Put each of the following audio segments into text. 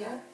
yeah.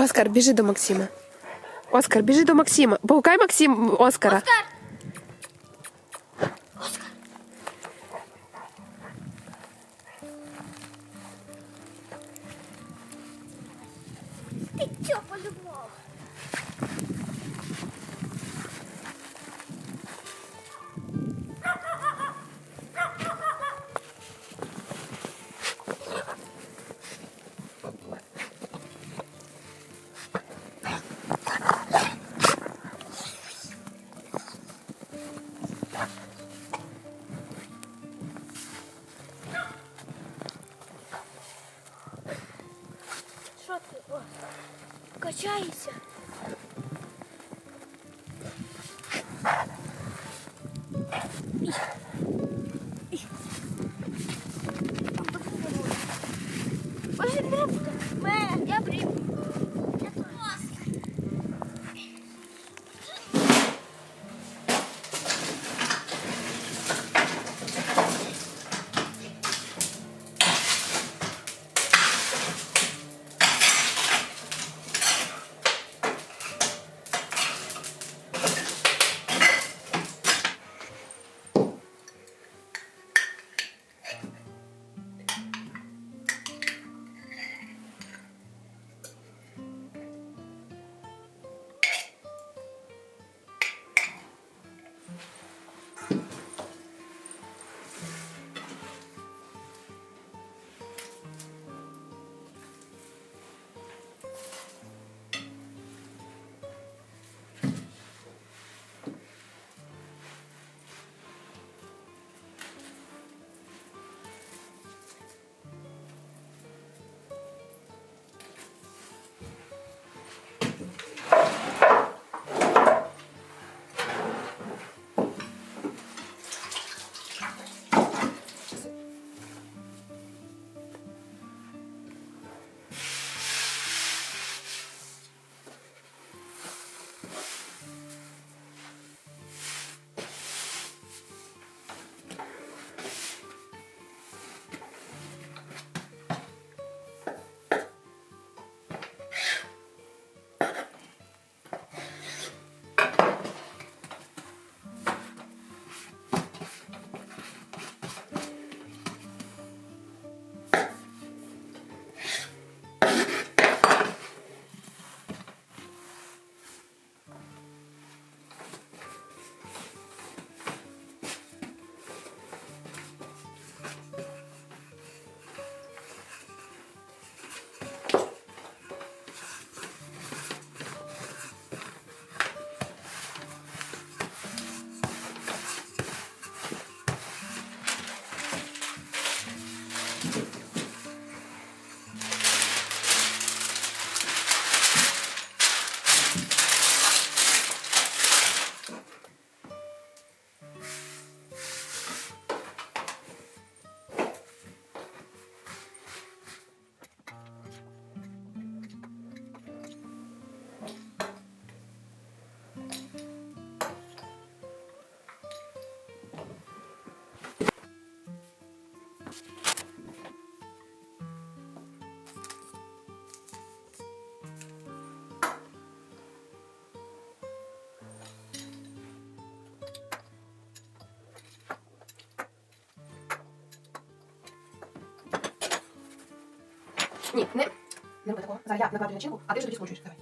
Оскар, біжи до Максима. Оскар, біжи до Максима. Погукай Максим Оскара. Оскар! Качаєшся? Ні, не, не роби такого. Зараз я накладу начинку, а ти вже тоді скручуєш. Давай.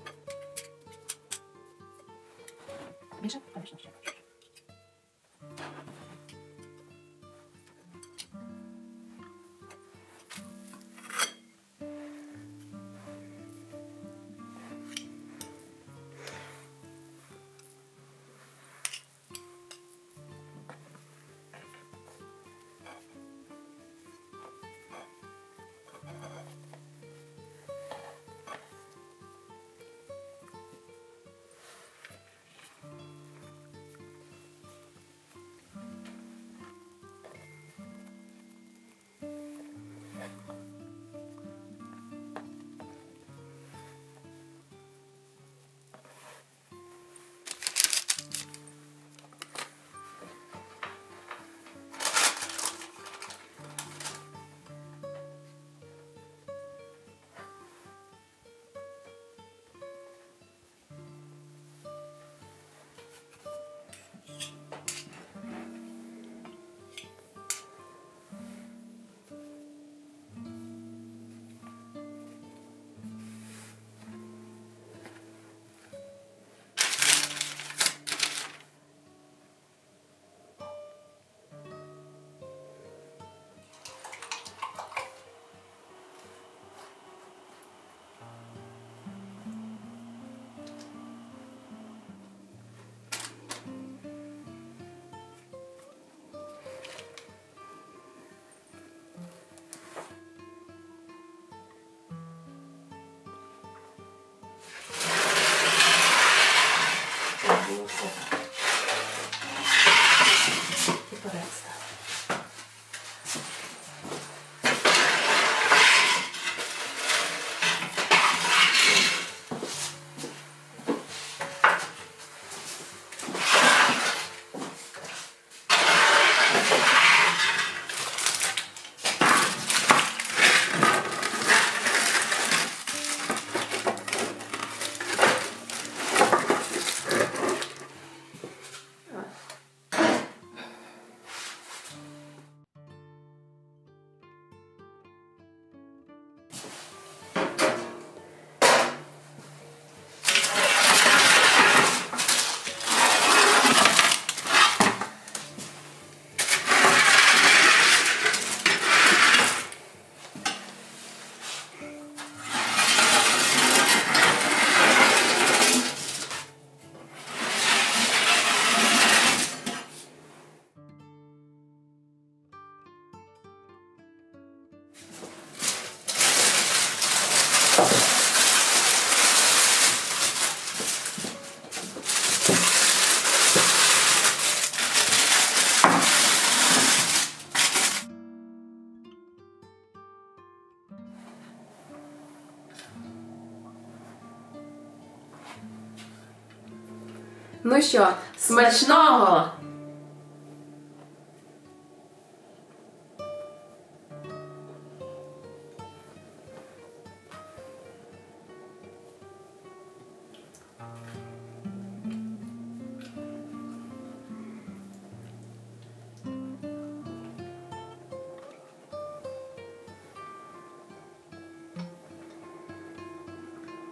Ну що, смачного?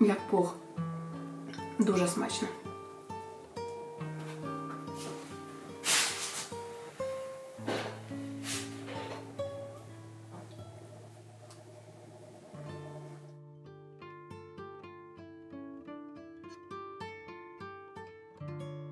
Як пух. Дуже смачно.